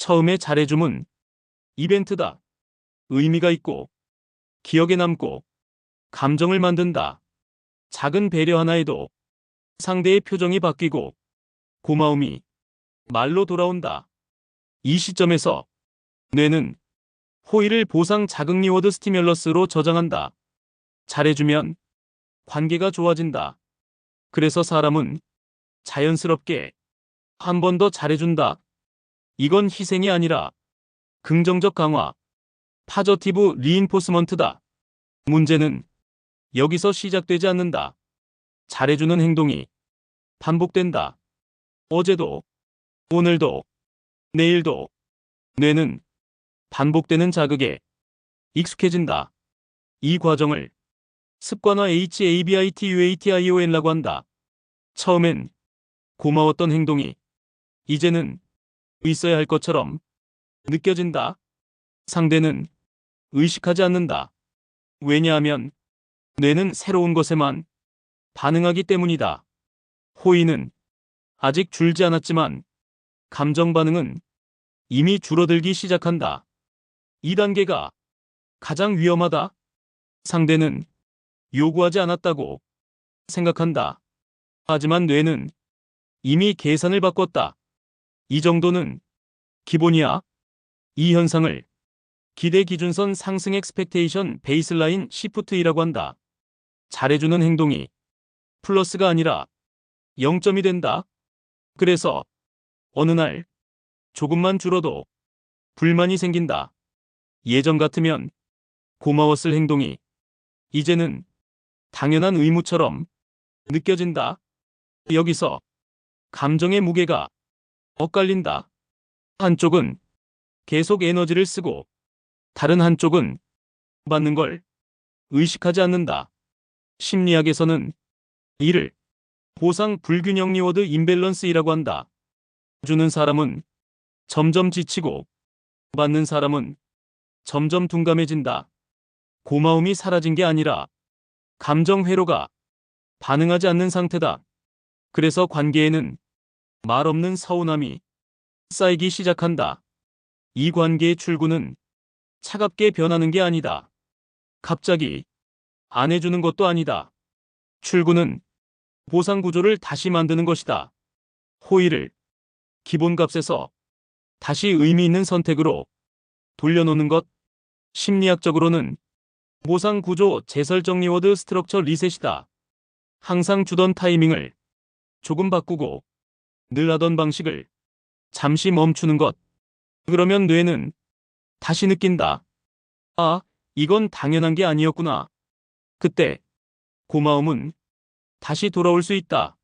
처음에 잘해줌은 이벤트다. 의미가 있고 기억에 남고 감정을 만든다. 작은 배려 하나에도 상대의 표정이 바뀌고 고마움이 말로 돌아온다. 이 시점에서 뇌는 호의를 보상 자극 리워드 스티뮬러스로 저장한다. 잘해주면 관계가 좋아진다. 그래서 사람은 자연스럽게 한 번 더 잘해준다. 이건 희생이 아니라 긍정적 강화, 파저티브 리인포스먼트다. 문제는 여기서 시작되지 않는다. 잘해주는 행동이 반복된다. 어제도, 오늘도, 내일도, 뇌는 반복되는 자극에 익숙해진다. 이 과정을 습관화 HABITUATION이라고 한다. 처음엔 고마웠던 행동이 이제는 있어야 할 것처럼 느껴진다. 상대는 의식하지 않는다. 왜냐하면 뇌는 새로운 것에만 반응하기 때문이다. 호의는 아직 줄지 않았지만 감정 반응은 이미 줄어들기 시작한다. 2단계가 가장 위험하다. 상대는 요구하지 않았다고 생각한다. 하지만 뇌는 이미 계산을 바꿨다. 이 정도는 기본이야. 이 현상을 기대 기준선 상승 엑스펙테이션 베이슬라인 시프트이라고 한다. 잘해주는 행동이 플러스가 아니라 0점이 된다. 그래서 어느 날 조금만 줄어도 불만이 생긴다. 예전 같으면 고마웠을 행동이 이제는 당연한 의무처럼 느껴진다. 여기서 감정의 무게가 엇갈린다. 한쪽은 계속 에너지를 쓰고 다른 한쪽은 받는 걸 의식하지 않는다. 심리학에서는 이를 보상 불균형 리워드 임밸런스이라고 한다. 주는 사람은 점점 지치고 받는 사람은 점점 둔감해진다. 고마움이 사라진 게 아니라 감정 회로가 반응하지 않는 상태다. 그래서 관계에는 말 없는 서운함이 쌓이기 시작한다. 이 관계의 출구는 차갑게 변하는 게 아니다. 갑자기 안 해주는 것도 아니다. 출구는 보상 구조를 다시 만드는 것이다. 호의를 기본값에서 다시 의미 있는 선택으로 돌려놓는 것. 심리학적으로는 보상 구조 재설정 리워드 스트럭처 리셋이다. 항상 주던 타이밍을 조금 바꾸고 늘 하던 방식을 잠시 멈추는 것. 그러면 뇌는 다시 느낀다. 아, 이건 당연한 게 아니었구나. 그때 고마움은 다시 돌아올 수 있다.